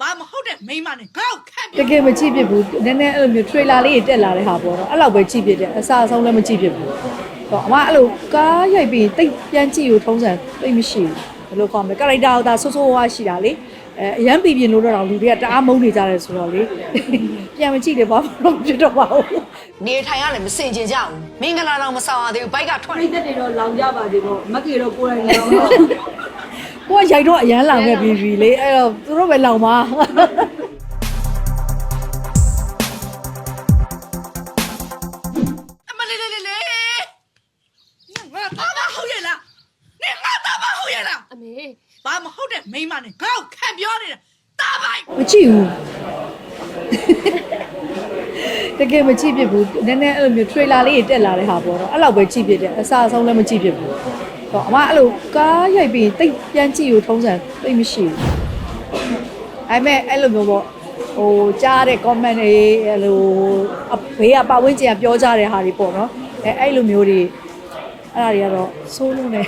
ဘာမဟုတ်တဲ့မိန်းမနဲ့ငါ့ကိုခန့်တကယ်မကြည့်ဖြစ်ဘူးနည်းနည်းအဲ့လိုမျိုး trailer လေးတွေတက်လာတဲ့ဟာပေါ့နော်အဲ့လောက်ပဲကြည့်ဖြစ်တယ်အစားအဆုံးလည်းမကြည့်ဖြစ်ဘူးဟောအမအဲ့လိုကားရိုက်ပြီးတိတ်ပြန်ကြည့်လို့ထုံးစံတိတ်မရှိဘူးဘယ်လိုခေါ်မလဲ character ကဒါဆိုးဆိုးဝါးရှိတာလေအဲအရန်ပြည်ပြင်းလို့တော့လူတွေကတအားမုန်းနေကြတယ်ဆိုတော့လေပြန်မကြည့်လေဘာမှမဖြစ်တော့ပါဘူးနေထိုင်ရလည်းမစင်ကျင်ကြဘူးမင်္ဂလာတော့မဆောင်ရသေးဘူးဘိုက်ကထွက်ပြိသက်တွေတော့လောင်ကြပါသေးပေါ့မက်ကေတော့ကိုယ်တိုင်လောင်တော့ ကိုကရိုက်တော့အရန်လောင်ခဲ့ပြီးပြီလေအဲ့တော့သူတို့ပဲလောင်ပါအမလေးလေးလေးလေးငါသားမဟုတ်ရဲ့လားနင်ငါသားမဟုတ်ရဲ့လားအမေဘာမဟုတ်တဲ့မိန်းမနဲ့ငါ့ကိုခန့်ပြောနေတာသားပိုင်မကြည့်ဘူးတကယ်မကြည့်ဖြစ်ဘူးနည်းနည်းအဲ့လိုမျိုး trailer လေးတွေတက်လာတဲ့ဟာပေါ့နော်အဲ့လောက်ပဲကြည့်ဖြစ်တယ်အစားအဆုံးလည်းမကြည့်ဖြစ်ဘူး ဟောအမအဲ့လိုကားရိုက်ပြီးတိတ်ပြန်ကြည့်လို့ထုံးစံတိတ်မရှိဘူးအဲ့မဲ့အဲ့လိုမျိုးပေါ့ဟိုကြားတဲ့ comment တွေအဲ့လိုအဘေးကပတ်ဝန်းကျင်ကပြောကြတဲ့ဟာတွေပေါ့နော်အဲအဲ့လိုမျိုးတွေအဲ့ဒါတွေကတော့စိုးလုံးနေ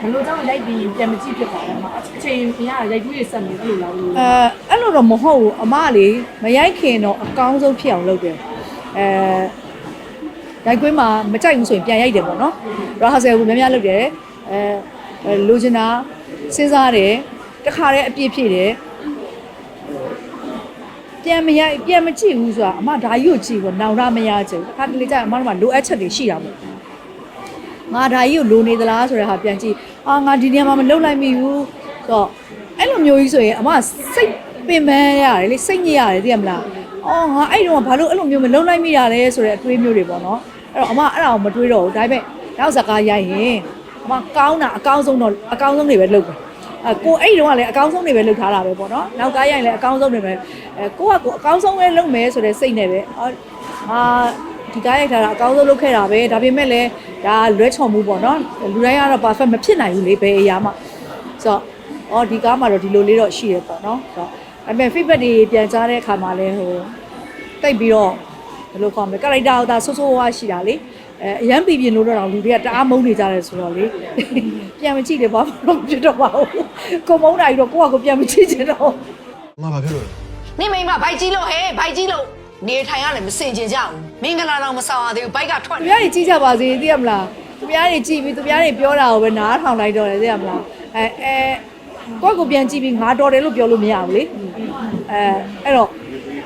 ဘလို့ကြောင့်လိုက်ပြီးပြန်မကြည့်ဖြစ်ပါလဲမအချိန်မရရိုက်ကူးရဆက်နေအဲ့လိုလောင်လို့အဲအဲ့လိုတော့မဟုတ်ဘူးအမလေးမရိုက်ခင်တော့အကောင်းဆုံးဖြစ်အောင်လုပ်တယ်အဲ ရိုက်ကွင်းမှာမကြိုက်ဘူးဆိုရင်ပြန်ရိုက်တယ်ပေါ့နော်ရာဟာဆယ်ကများများလုပ်တယ်အဲလိုချင်တာစဉ်းစားတယ်တခါတည်းအပြည့်ဖြည့်တယ်ပြန်မရိုက်ပြန်မကြည့်ဘူးဆိုတာအမဒါကြီးကိုကြည့်ပေါ့နောင်ရမရချင်ဘူးတခါတလေကျရင်အမတို့ကလိုအပ်ချက်တွေရှိတာပေါ့ငါဒါကြီးကိုလိုနေသလားဆိုတဲ့ဟာပြန်ကြည့်အာငါဒီနေရာမှာမလုပ်လိုက်မိဘူးဆိုတော့အဲ့လိုမျိုးကြီးဆိုရင်အမစိတ်ပင်ပန်းရတယ်လေစိတ်ညစ်ရတယ်သိရမလား အော်ငါအဲ့တော့ဘာလို့အဲ့လိုမျိုးမလုပ်လိုက်မိတာလဲဆိုတဲ့အတွေးမျိုးတွေပေါ့နော်အဲ့တော့အမအဲ့ဒါကိုမတွေးတော့ဘူးဒါပေမဲ့နောက်စကားရိုက်ရင်အမကောင်းတာအကောင်းဆုံးတော့အကောင်းဆုံးတွေပဲလုပ်တယ်အဲကိုအဲ့ဒီတော့ကလည်းအကောင်းဆုံးတွေပဲလုပ်ထားတာပဲပေါ့နော်နောက်ကားရိုက်ရင်လည်းအကောင်းဆုံးတွေပဲအဲကိုကကိုအကောင်းဆုံးပဲလုပ်မယ်ဆိုတဲ့စိတ်နဲ့ပဲအာအာဒီကားရိုက်ထားတာအကောင်းဆုံးလုပ်ခဲ့တာပဲဒါပေမဲ့လည်းဒါလွဲချော်မှုပေါ့နော်လူတိုင်းကတော့ perfect မဖြစ်နိုင်ဘူးလေဘယ်အရာမှဆိုတော့အော်ဒီကားမှာတော့ဒီလိုလေးတော့ရှိရပေါ့နော်ဆိုတော့အဲ့မဲ့ feedback တွေပြန်ကြားတဲ့အခါမှာလည်းဟို တိတ်ပြီးတော့ဘယ်လိုခေါ်မလဲ character ကဒါဆိုးဆိုးဝါးရှိတာလေအဲအရန်ပြည်ပြင်းလို့တော့လူတွေကတအားမုန်းနေကြတယ်ဆိုတော့လေပြန်မကြည့်လေဘာမှမဖြစ်တော့ပါဘူးကိုမုန်းတာကြီးတော့ကိုကကိုပြန်မကြည့်ချင်တော့ငါဘာဖြစ်လို့လဲနေမိန်းမဘိုက်ကြီးလို့ဟဲ့ဘိုက်ကြီးလို့နေထိုင်ရလည်းမစင်ကျင်ကြဘူးမင်္ဂလာတော့မဆောင်ရသေးဘူးဘိုက်ကထွက်သူများတွေကြည့်ကြပါစေသိရမလားသူများတွေကြည့်ပြီးသူများတွေပြောတာကိုပဲနားထောင်လိုက်တော့တယ်သိရမလားအဲအဲကိုယ့်ကိုပြန်ကြည့်ပြီးငါတော်တယ်လို့ပြောလို့မရဘူးလေအဲအဲ့တော့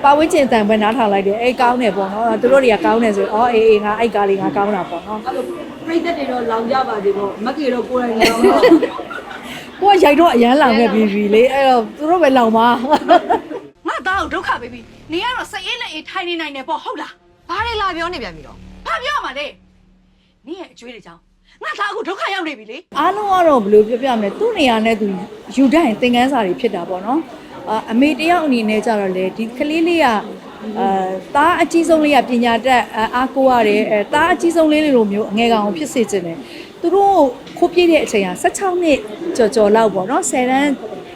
ပါဝင်းကျင်တန်ပဲနားထောင်လိုက်တယ်အေးကောင်းတယ်ပေါ့နော်သူတို့တွေကကောင်းတယ်ဆိုရင်အော်အေးအေးငါအိုက်ကားလေးငါကောင်းတာပေါ့နော်အဲ့လိုပြိသက်တွေတော့လောင်ကြပါသေးပေါ့မက်ကေတော့ကိုယ်တိုင်လောင်တော့ကိုကရိုက်တော့အရန်လောင်ခဲ့ပြီးပြီလေအဲ့တော့သူတို့ပဲလောင်ပါငါသားကိုဒုက္ခပေးပြီးနင်ကတော့စိတ်အေးနဲ့အေးထိုင်နေနိုင်တယ်ပေါ့ဟုတ်လားဘာတွေလာပြောနေပြန်ပြီတော့ဘာပြောမှာလဲနင်ရဲ့အကျွေးတွေကြောင့်ငါသားအခုဒုက္ခရောက်နေပြီလေအားလုံးကတော့ဘယ်လိုပြောပြမလဲသူ့နေရာနဲ့သူယူတတ်ရင်သင်ခန်းစာတွေဖြစ်တာပေါ့နော် အာအမေတယောက်အနေနဲ့ကြတော့လေဒီကလေးလေးကအာသားအကြီးဆုံးလေးကပညာတတ်အာအားကိုရတယ်အဲသားအကြီးဆုံးလေးလိုမျိုးအငယ်ကောင်ဖြစ်စေချင်တယ်သူတို့ခိုးပြေးတဲ့အချိန်က16နှစ်ကြော်ကြော်လောက်ပေါ့နော်10တန်း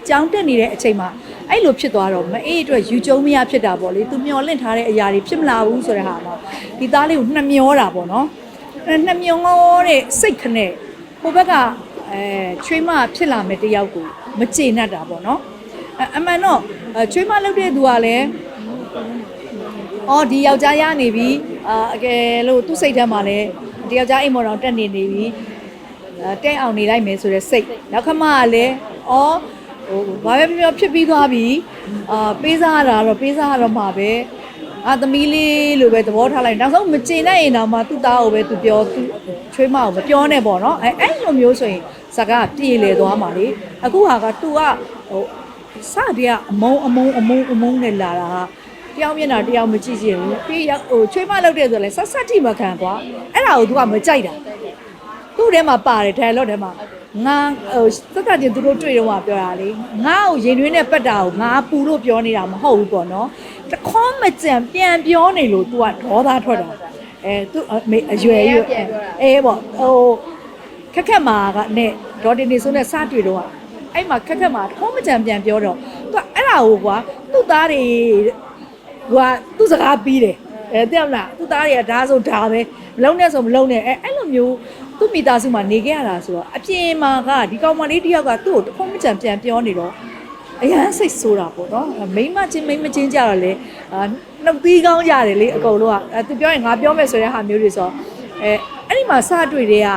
ကျောင်းတက်နေတဲ့အချိန်မှာအဲ့လိုဖြစ်သွားတော့မအေးအတွက်ယူကျုံမရဖြစ်တာပေါ့လေသူမျောလင့်ထားတဲ့အရာတွေဖြစ်မလာဘူးဆိုတဲ့ဟာမှာဒီသားလေးကိုနှမျောတာပေါ့နော်အဲနှမြုံတဲ့စိတ်ခနဲ့ဟိုဘက်ကအဲချွေးမဖြစ်လာမဲ့တယောက်ကိုမကျေနပ်တာပေါ့နော် အအမှန်တော့အဲချွေးမလုပ်တဲ့သူကလည်းအော်ဒီယောက်ျားရနေပြီအာအကယ်လို့သူ့စိတ်ထဲမှာလည်းဒီယောက်ျားအိမ်မော်တော်တက်နေနေပြီအဲတဲ့အောင်နေလိုက်မယ်ဆိုတဲ့စိတ်နောက်ခမကလည်းအော်ဟိုဘာပဲပြောဖြစ်ပြီးသွားပြီအာပေးစားရတာတော့ပေးစားရတော့မှာပဲအာသမီးလေးလိုပဲသဘောထားလိုက်နောက်ဆုံးမကျေနပ်ရင်တော့မှသူ့သားကိုပဲသူပြောသူချွေးမကိုမပြောနဲ့ပေါ့နော်အဲအဲ့လိုမျိုးဆိုရင်စကားပြေလေသွားမှာလေအခုဟာကသူကဟို စတဲ့ကအမုံအမုံအမုံအမုံနဲ့လာတာဟာတယောက်မျက်နှာတယောက်မကြည့်ချင်ဘူးပြီးရောက်ဟိုချွေးမလောက်တဲ့ဆိုလဲဆက်ဆက်ထိမခံကွာအဲ့ဒါကိုသူကမကြိုက်တာသူ့ထဲမှာပါတယ် dialogue ထဲမှာငါဟိုစက်တာချင်းသူတို့တွေ့တော့မှပြောတာလေငါ့ကိုရင်တွင်းနဲ့ပတ်တာကိုငါပူလို့ပြောနေတာမဟုတ်ဘူးပေါ့နော်တခေါမကြံပြန်ပြောနေလို့ तू ကဒေါသထွက်တာအဲသူအမေအရွယ်ရွယ်အဲပေါ့ဟိုခက်ခက်မာကနဲ့ဒေါ်တင်နေဆိုနဲ့စတွေ့တော့ အဲ့မှာခက်ခက်မာတခေါမကြံပြန်ပြောတော့ तू အဲ့ဒါကိုကွာသူ့သားတွေဟိုကသူ့စကားပြီးတယ်အဲသိရမလားသူ့သားတွေကဒါဆိုဒါပဲမလုံးနဲ့ဆိုမလုံးနဲ့အဲအဲ့လိုမျိုးသူ့မိသားစုမှာနေခဲ့ရတာဆိုတော့အပြင်မှာကဒီကောင်မလေးတယောက်ကသူ့ကိုတစ်ခုံးမကြံပြန်ပြောနေတော့အရန်စိတ်ဆိုးတာပေါ့နော်မိမချင်းမိမချင်းကြတော့လေအာနှုတ်သီးကောင်းရတယ်လေအကုန်လုံးကအဲသူပြောရင်ငါပြောမယ်ဆိုတဲ့ဟာမျိုးတွေဆိုအဲအဲ့ဒီမှာစတွေ့တဲ့က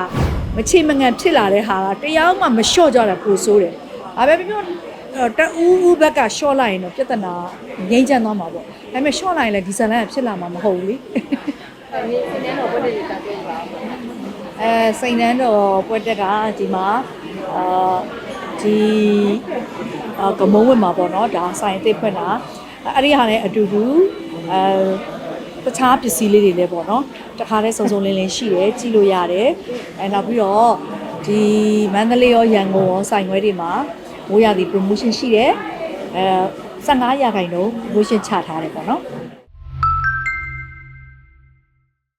မချေမငံဖြစ်လာတဲ့ဟာကတရားမှမလျှော့ကြတာပူဆိုးတယ်ဒါပဲပြောတအူးဦးဘက်ကရှော့လိုက်ရင်တော့ပြဿနာငြိမ်းချမ်းသွားမှာပေါ့ဒါပေမဲ့ရှော့လိုက်ရင်လည်းဒီဇိုင်းကဖြစ်လာမှာမဟုတ်ဘူးလေဒီစင်းတော့ဘယ်လိုတာပြောပါဦးအဲစိန်နှန်းတော်ပွဲတက်ကဒီမှာအာဒီအာကမုံဝင်မှာပေါ့နော်ဒါဆိုင်အစ်စ်ဖွင့်တာအဲ့ဒီဟာနဲ့အတူတူအဲတခြားပစ္စည်းလေးတွေလည်းပေါ့နော်တခါတည်းစုံစုံလင်းလင်းရှိတယ်ကြည့်လို့ရတယ်အဲနောက်ပြီးတော့ဒီမန္တလေးရောရန်ကုန်ရောဆိုင်ခွဲတွေမှာမိုးရသည် promotion ရှိတယ်အဲ15ရာခိုင်နှုန်း promotion ချထားတယ်ပေါ့နော်